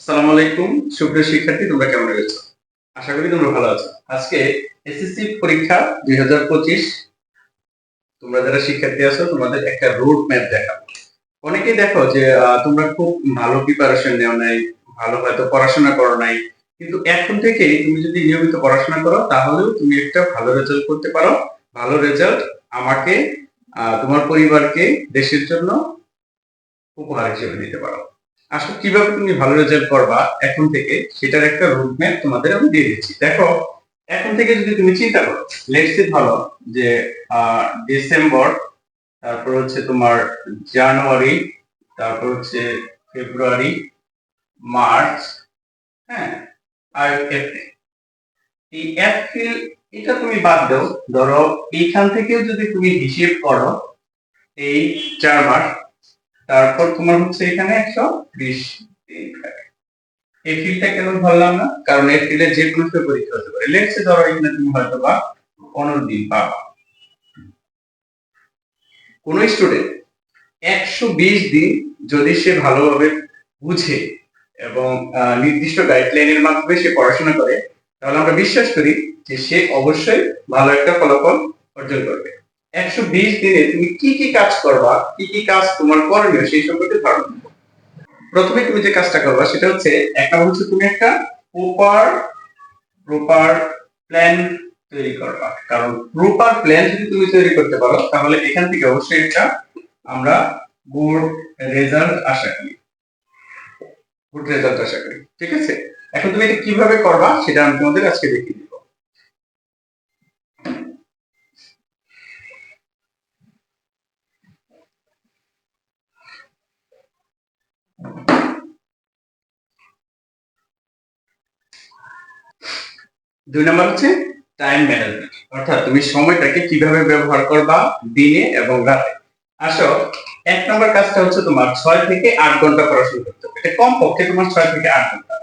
আসসালামু আলাইকুম, সুপ্রিয় শিক্ষার্থী, তোমরা কেমন রয়েছো? আশা করি তোমরা ভালো আছো। আজকে এসএসসি পরীক্ষা দুই হাজার পঁচিশ। তোমরা যারা শিক্ষার্থী আছো, তোমাদের একটা রোড ম্যাপ দেখাবো। অনেকেই দেখো যে তোমরা খুব ভালো প্রিপারেশন নেও নাই, ভালো হয়তো পড়াশোনা করো নাই। কিন্তু এখন থেকে তুমি যদি নিয়মিত পড়াশোনা করো, তাহলেও তুমি একটা ভালো রেজাল্ট করতে পারো। ভালো রেজাল্ট আমাকে তোমার পরিবারকে, দেশের জন্য উপহার হিসেবে দিতে পারো। আসলে কীভাবে তুমি ভালো রেজাল্ট করবা এখন থেকে সেটার একটা রোডম্যাপ তোমাদের আমি দিয়ে দিচ্ছি। দেখো, এখন থেকে যদি তুমি চিন্তা করো লেটস ভালো যে ডিসেম্বর তারপর হচ্ছে তোমার জানুয়ারি তারপর হচ্ছে ফেব্রুয়ারি মার্চ হ্যাঁ আর এপ্রিল এই এপ্রিল এটা তুমি বাদ দাও। ধরো, এইখান থেকেও যদি তুমি হিসেব করো, এই চার মাস তারপর তোমার হচ্ছে এখানে একশো দিন থাকে। এপ্রিলটা কেন ধরলাম না? কারণ এপ্রিলে যে কোনো সময় পরীক্ষা হতে পারে। লেটসে ধরো এখানে তুমি হয়তো বা পনেরো দিন পাবা। কোন স্টুডেন্ট একশো বিশ দিন যদি সে ভালোভাবে বুঝে এবং নির্দিষ্ট গাইডলাইনের মাধ্যমে সে পড়াশোনা করে, তাহলে আমরা বিশ্বাস করি যে সে অবশ্যই ভালো একটা ফলাফল অর্জন করবে। একশো বিশ দিনে তুমি কি কি কাজ করবা, কি কি কাজ তোমার করণীয় সেই সম্পর্কে ধারণা। প্রথমে তুমি যে কাজটা করবা সেটা হচ্ছে একটা হচ্ছে তুমি একটা প্রপার প্রপার প্ল্যান তৈরি করবা। কারণ প্রপার প্ল্যান যদি তুমি তৈরি করতে পারো, তাহলে এখান থেকে অবশ্যই একটা আমরা গুড রেজাল্ট আশা করি। গুড রেজাল্ট আশা করি। ঠিক আছে? এখন তুমি এটা কীভাবে করবা সেটা আমি তোমাদের আজকে দেখিয়ে দিব। দুই নম্বর হচ্ছে টাইম ম্যানেজমেন্ট অর্থাৎ তুমি সময়টাকে কীভাবে ব্যবহার করবা দিনে এবং রাতে। আসো, এক নম্বর কাজটা হচ্ছে তোমার ছয় থেকে আট ঘণ্টা পড়াশোনা করতে হবে। এটা কম পক্ষে তোমার ছয় থেকে আট ঘণ্টা।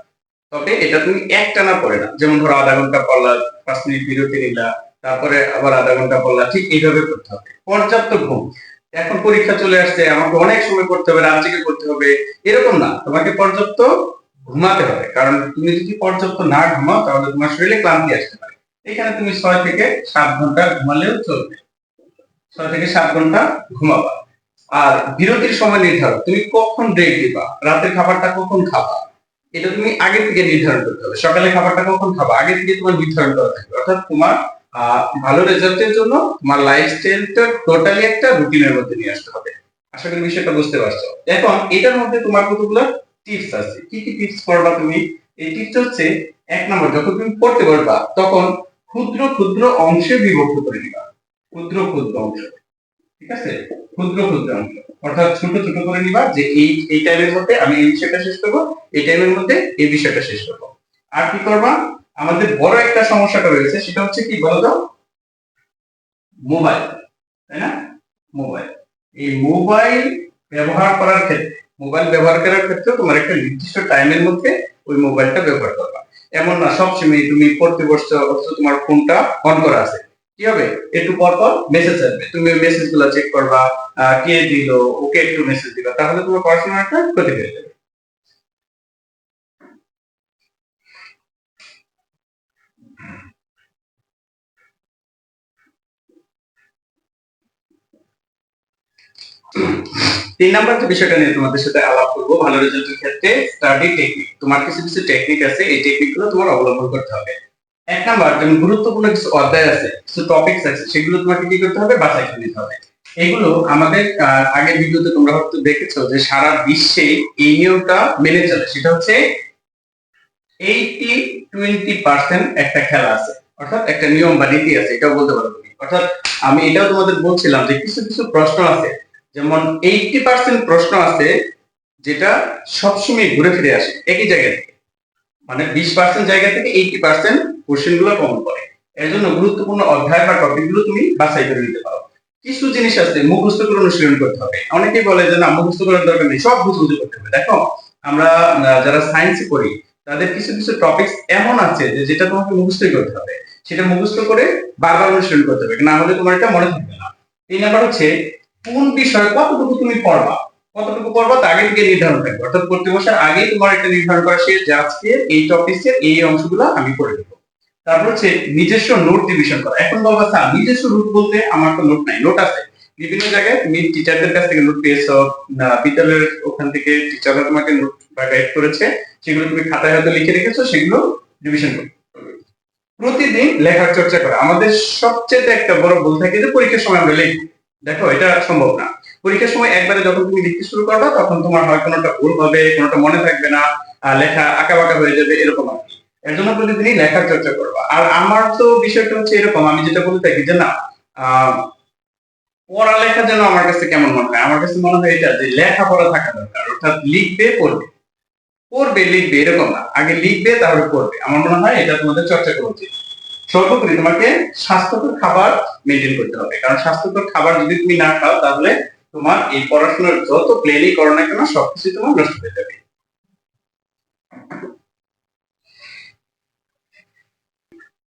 তবে এটা তুমি একটানা পড়ে না যেমন ধরো আধা ঘণ্টা পড়লা, পাঁচ মিনিট বিরতি নিলা, তারপরে আবার আধা ঘণ্টা পড়লা, ঠিক এইভাবে করতে হবে। পর্যাপ্ত ঘুম। এখন পরীক্ষা চলে আসছে, আমাকে অনেক সময় করতে হবে, রাত জেগে করতে হবে। এরকম না। তোমাকে পর্যাপ্ত ঘুমাতে হবে। কারণ তুমি যদি পর্যাপ্ত না ঘুমাও, তাহলে তোমার শরীরে ক্লান্তি আসতে পারে। এখানে তুমি ছয় থেকে সাত ঘণ্টা ঘুমালেও চলবে। ছয় থেকে সাত ঘণ্টা ঘুমাবা। আর বিরতির সময় নির্ধারণ, তুমি কখন ব্রেক দিবা? রাতের খাবারটা কখন খাবা? এটা তুমি আগে থেকে নির্ধারণ করতে হবে। সকালে খাবারটা কখন খাবা? আগে থেকে তোমার নির্ধারণ করা থাকবে। অর্থাৎ তোমার ভালো রেজাল্টের জন্য তোমার লাইফস্টাইলটা টোটালি একটা রুটিনের মধ্যে নিয়ে আসতে হবে। আশা করি বিষয়টা বুঝতে পারছ। এখন এটার মধ্যে তোমার কতগুলো টিপস আছে। কি কি টিপস করবা তুমি? এই টিপস হচ্ছে, এক নম্বর, যখন তুমি পড়তে পারবা তখন ক্ষুদ্র ক্ষুদ্র অংশে বিভক্ত করে নিবা ক্ষুদ্র ক্ষুদ্র অংশ। ঠিক আছে? ক্ষুদ্র ক্ষুদ্র অংশ। অর্থাৎ ছোট ছোট করে নিবা যে এই এই টাইমের মধ্যে আমি এই বিষয়টা শেষ করব, এই টাইমের মধ্যে এই বিষয়টা শেষ করব। আর কি করবা? আমাদের বড় একটা সমস্যাটা রয়েছে, সেটা হচ্ছে কি বলতো? মোবাইল। তাই না? মোবাইল। এই মোবাইল ব্যবহার করার ক্ষেত্রে মোবাইল ব্যবহার করার ক্ষেত্রে তোমার একটা নির্দিষ্ট টাইমের মধ্যে ওই মোবাইলটা ব্যবহার করবা। এমন না সবসময় তুমি পড়তে বসছো অথচ তোমার ফোনটা অন করা আছে। কি হবে? একটু পর পর মেসেজ আসবে। তুমি ওই মেসেজগুলো চেক করবা কে দিল, ওকে একটু মেসেজ দিবা, তাহলে তোমার পড়াশোনার একটা ক্ষতি হয়ে যাবে। তিন নাম্বার যে বিষয়টা নিয়ে তোমাদের সাথে আলাপ করব, ভালো রেজাল্টের ক্ষেত্রে স্টাডি টেকনিক তোমার কিছু কিছু টেকনিক আছে, এই টেকনিকগুলো তোমার অবলম্বন করতে হবে। এক নাম্বার, যেমন গুরুত্বপূর্ণ কিছু অধ্যায় আছে, কিছু টপিকস আছে, সেগুলো তোমাকে কি করতে হবে? বাছাই করে নিতে হবে। এগুলো আমাদের আগের ভিডিওতে তোমরা হয়তো দেখেছ যে সারা বিশ্বে এই নিয়মটা মেনে চলে। সেটা হচ্ছে এইটি টোয়েন্টি পার্সেন্ট একটা খেলা আছে। অর্থাৎ একটা নিয়ম বা নীতি আছে, এটাও বলতে পারব। অর্থাৎ আমি এটাও তোমাদের বলছিলাম যে কিছু কিছু প্রশ্ন আছে যেমন এইটি পার্সেন্ট প্রশ্ন আছে যেটা সবসময় ঘুরে ফিরে আসে, একই জায়গা থেকে। মানে বিশ পার্সেন্ট জায়গা থেকে এইটি পার্সেন্ট কোশ্চেনগুলো কমন করে এর জন্য গুরুত্বপূর্ণ অধ্যায় বা টপিকগুলো তুমি বাছাই করে নিতে পারো। কিছু জিনিস আছে, মুখস্থ করে অনুশীলন করতে হবে। অনেকেই বলে যে না, মুখস্থ করার দরকার নেই, সব বুঝে বুঝে করতে হবে। দেখো, আমরা যারা সায়েন্সে পড়ি, তাদের কিছু কিছু টপিকস এমন আছে যে যেটা তোমাকে মুখস্থই করতে হবে। সেটা মুখস্থ করে বারবার অনুশীলন করতে হবে। না হলে তোমার এটা মনে থাকবে না। তিন নাম্বার হচ্ছে কোন বিষয় কতটুকু তুমি পড়বা? কতটুকু পড়বা তা আগে থেকে নির্ধারণ থাকবে। অর্থাৎ পড়তে বছর আগেই তোমার একটা নির্ধারণ করা শেষ, যে আজকে এই টপিকের এই অংশগুলো আমি করে দেবো তারপর হচ্ছে নিজস্ব নোট ডিভিশন করা। এখন বলবা স্যার নিজস্ব নোট বলতে আমার তো নোট নাই নোট আছে। বিভিন্ন জায়গায় তুমি টিচারদের কাছ থেকে নোট পেয়েছ বিদ্যালয়ের ওখান থেকে টিচাররা তোমাকে নোট বা গাইড করেছে, সেগুলো তুমি খাতায় হয়তো লিখে রেখেছো, সেগুলো ডিভিশন করো। প্রতিদিন লেখার চর্চা করা। আমাদের সবচেয়ে একটা বড় ভুল থাকে যে পরীক্ষার সময় আমরা লিখব দেখো, এটা সম্ভব না। পরীক্ষার সময় একবারে যখন তুমি লিখতে শুরু করবা, তখন তোমার হয় কোনোটা ভুল হবে, কোনোটা মনে থাকবে না লেখা আঁকা বাঁকা হয়ে যাবে, এরকম আর কি। এর জন্য প্রতিদিনই লেখার চর্চা করবা। আর আমার তো বিষয়টা হচ্ছে এরকম, আমি যেটা বলতে থাকি যে না পড়ালেখা যেন আমার কাছে কেমন মনে হয়, আমার কাছে মনে হয় এটা যে লেখা পড়া থাকা দরকার, অর্থাৎ লিখবে, পড়বে। পড়বে, লিখবে, এরকম না। আগে লিখবে, তারপরে পড়বে। আমার মনে হয় এটা তোমাদের চর্চা করা উচিত। সর্বোপরি তোমাকে স্বাস্থ্যকর খাবার মেনটেন করতে হবে। কারণ স্বাস্থ্যকর খাবার যদি তুমি না খাও, তাহলে তোমার এই পড়াশোনার যত প্লেনই করো না কেন, সবকিছু তোমার নষ্ট হয়ে যাবে।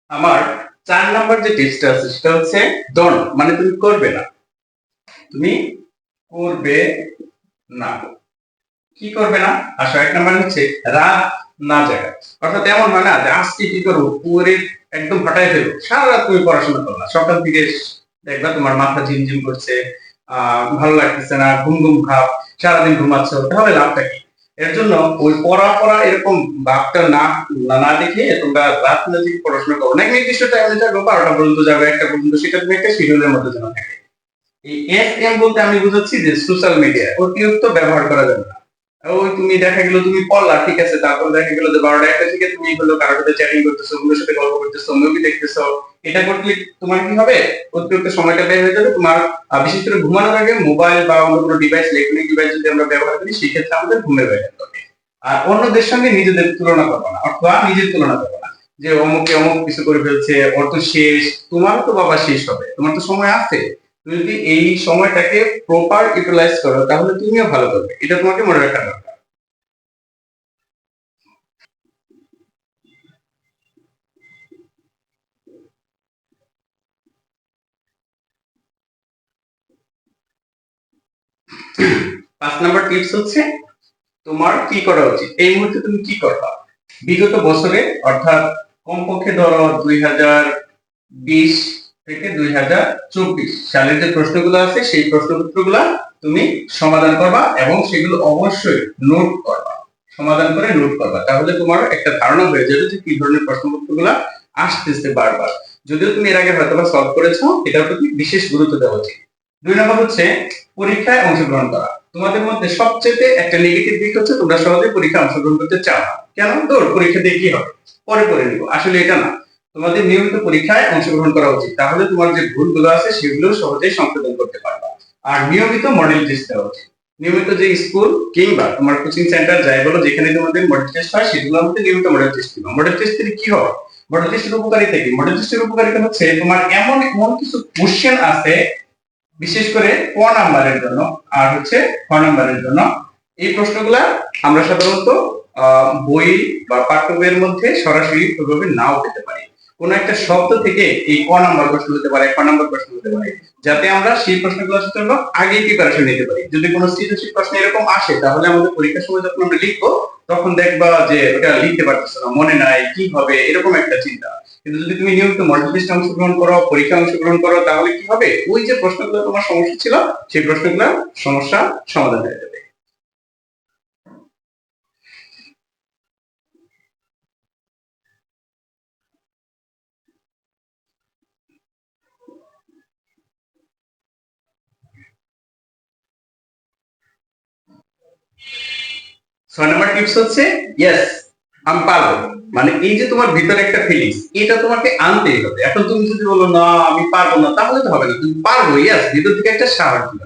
আমার চার নাম্বার যে টিপসটা আছে, সেটা হচ্ছে দন মানে তুমি করবে না। তুমি করবে না। কি করবে না? আর এক নাম্বার হচ্ছে রাত। না জাগা অর্থাৎ এমন হয় না যে আজকে কি করব? পুরে একদম ফাটাই ফেলব। সারা রাত তুমি পড়াশোনা করলা সকাল থেকে দেখবা তোমার মাথা ঝিমঝিম করছে, আহ, ভালো লাগতেছে না, ঘুম ঘুম ভাব, সারাদিন ঘুমাচ্ছ, তাহলে লাভটা কি? এর জন্য ওই পড়া পড়া এরকম ভাবটা না না দেখে তোমরা রাত না জেগে পড়াশোনা করো, না নির্দিষ্ট টাইমে যাবে বারোটা পর্যন্ত যাবে একটা পর্যন্ত, সেটা তুমি একটা শিডিউলের মধ্যে যেন থাকে। এই এস এম বলতে আমি বুঝাচ্ছি যে সোশ্যাল মিডিয়া অতিরিক্ত ব্যবহার করা যাবে না। ওই তুমি দেখা গেলো তুমি পড়লা, ঠিক আছে? তারপর দেখা গেলো যে বারোটা একটা থেকে তুমি হলো কারোর সাথে চ্যাটিং করতেছো বন্ধুর সাথে গল্প করতেছো মুভি দেখতেছো? এটা করলে তোমার কি হবে? অতিরিক্ত সময়টা ব্যয় হয়ে যাবে। তোমার বিশেষ করে ঘুমানোর আগে মোবাইল বা অন্য কোনো ডিভাইস ইলেকট্রনিক ডিভাইস যদি আমরা ব্যবহার করি, সেক্ষেত্রে আমাদের ঘুমের ব্যাঘাত হবে আর অন্যদের সঙ্গে নিজেদের তুলনা করব না, অথবা নিজের তুলনা করব না। যে অমুকে অমুক কিছু করে ফেলছে ওর তো শেষ, তোমারও তো বাবা শেষ হবে, তোমার তো সময় আছে। যদি এই সময়টাকে প্রপার ইউটিলাইজ করো, তাহলে তুমিও ভালো করবে। এটা তোমাকে মনে রাখা দরকার। পাঁচ নাম্বার টিপস হচ্ছে, তোমার কি করা উচিত? এই মুহূর্তে তুমি কি করবা? বিগত বছরে, অর্থাৎ কমপক্ষে ধরো দুই হাজার বিশ থেকে দুই হাজার চব্বিশ। সালের যে প্রশ্নগুলো আছে, সেই প্রশ্নপত্রগুলা তুমি সমাধান করবা এবং সেগুলো অবশ্যই নোট করবা। সমাধান করে নোট করবা। তাহলে তোমার একটা ধারণা হয়ে যাবে যে কি ধরনের প্রশ্নপত্রগুলা আসতেছে বারবার। যদিও তুমি এর আগে হয়তো সলভ করেছ, এটার প্রতি বিশেষ গুরুত্ব দেওয়া উচিত। দুই নম্বর হচ্ছে পরীক্ষায় অংশগ্রহণ করা। তোমাদের মধ্যে সবচেয়ে একটা নেগেটিভ দিক হচ্ছে তোমরা সহজে পরীক্ষায় অংশগ্রহণ করতে চাও না। কেন? তোর পরীক্ষা দিয়ে কি হবে? পরে পরে নিব। আসলে এটা না। তোমাদের নিয়মিত পরীক্ষায় অংশগ্রহণ করা উচিত। তাহলে তোমার যে ভুলগুলো আছে, সেগুলো সহজেই সংশোধন করতে পারবা। আর নিয়মিত মডেল টেস্ট দেওয়া উচিত। নিয়মিত যে স্কুল কিংবা তোমার কোচিং সেন্টার যাই বলো, যেখানে তোমাদের মডেল টেস্ট হয় সেগুলো মধ্যে নিয়মিত মডেল টেস্ট দিবা। মডেল টেস্ট থেকে কি হবে? মডেল টেস্টের উপকারিতা কি? মডেল টেস্টের উপকারিতা হচ্ছে তোমার এমন এমন কিছু কোশ্চেন আছে, বিশেষ করে ক নাম্বারের জন্য, আর হচ্ছে খ নাম্বারের জন্য। এই প্রশ্নগুলা আমরা সাধারণত বই বা পাঠ্য বইয়ের মধ্যে সরাসরি ওইভাবে নাও পেতে পারি। কোন একটা শব্দ থেকে এই ক নাম্বার প্রশ্ন হতে পারে, খ নাম্বার প্রশ্ন হতে পারে, যাতে আমরা সেই প্রশ্নগুলোর জন্য আগে প্রিপারেশন নিতে পারি। যদি কোনো সৃজনশীল প্রশ্ন এরকম আসে, তাহলে আমাদের পরীক্ষার সময় যখন আমরা লিখব, তখন দেখবা যে ওটা লিখতে পারতেছো না, মনে নাই, কি হবে, এরকম একটা চিন্তা। কিন্তু যদি তুমি নিয়মিত মডেল অংশগ্রহণ করো পরীক্ষা অংশগ্রহণ করো, তাহলে কি হবে? ওই যে প্রশ্নগুলো তোমার সমস্যা ছিল, সেই প্রশ্নগুলো সমস্যা সমাধান হয়ে যাবে। ছয় নম্বর টিপস হচ্ছে ইয়েস আমি পারব। মানে এই যে তোমার ভিতরে একটা ফিলিংস এটা তোমাকে আনতেই হবে। এখন তুমি যদি বলো, না, আমি পারব না, তাহলে তো হবে না। তুমি পারব ভিতর থেকে একটা সাহস দিবে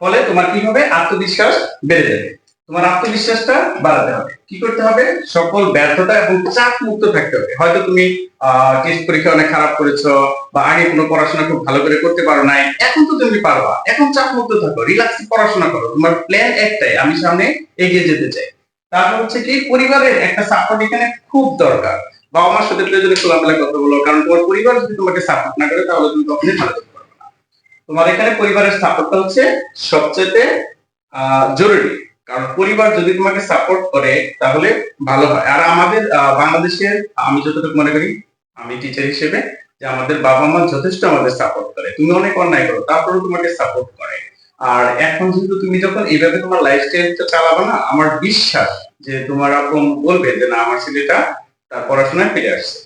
ফলে তোমার কি হবে? আত্মবিশ্বাস বেড়ে যাবে। তোমার আত্মবিশ্বাসটা বাড়াতে হবে। কি করতে হবে? সকল ব্যর্থতা এবং চাপ মুক্ত থাকতে হবে। হয়তো তুমি টেস্ট পরীক্ষা অনেক খারাপ করেছ বা আগে কোনো পড়াশোনা খুব ভালো করে করতে পারো নাই, এখন তো তুমি পারবা। এখন চাপ মুক্ত থাকো রিল্যাক্স পড়াশোনা করো। তোমার প্ল্যান একটাই, আমি সামনে এগিয়ে যেতে চাই। তারপর হচ্ছে কি, পরিবারের একটা সাপোর্ট এখানে খুব দরকার। বাবা মার সাথে প্রয়োজনে খোলামেলা কথা বলো, কারণ তোমার পরিবার যদি তোমাকে সাপোর্ট না করে, তাহলে তুমি কখনোই ভালো করতে পারবে না। তোমার এখানে পরিবারের সাপোর্টটা হচ্ছে সবচেয়ে জরুরি। কারণ পরিবার যদি তোমাকে সাপোর্ট করে, তাহলে ভালো হয়। আর আমাদের বাংলাদেশের, আমি যতটুকু মনে করি, আমি টিচার হিসেবে যে আমাদের বাবা মা যথেষ্ট আমাদের সাপোর্ট করে। তুমি অনেক অন্যায় করো, তারপরেও তোমাকে সাপোর্ট করে। আর এখন যেহেতু তুমি যখন এইভাবে তোমার লাইফস্টাইলটা চালাবে না, আমার বিশ্বাস যে তোমার এরকম বলবে যে, না, আমার ছেলেটা তার পড়াশোনায় ফিরে আসছে।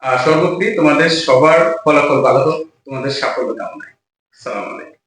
আর সর্বোপরি তোমাদের সবার ফলাফল ভালো হোক, তোমাদের সাফল্য কামনায়। সালাম আলাইকুম।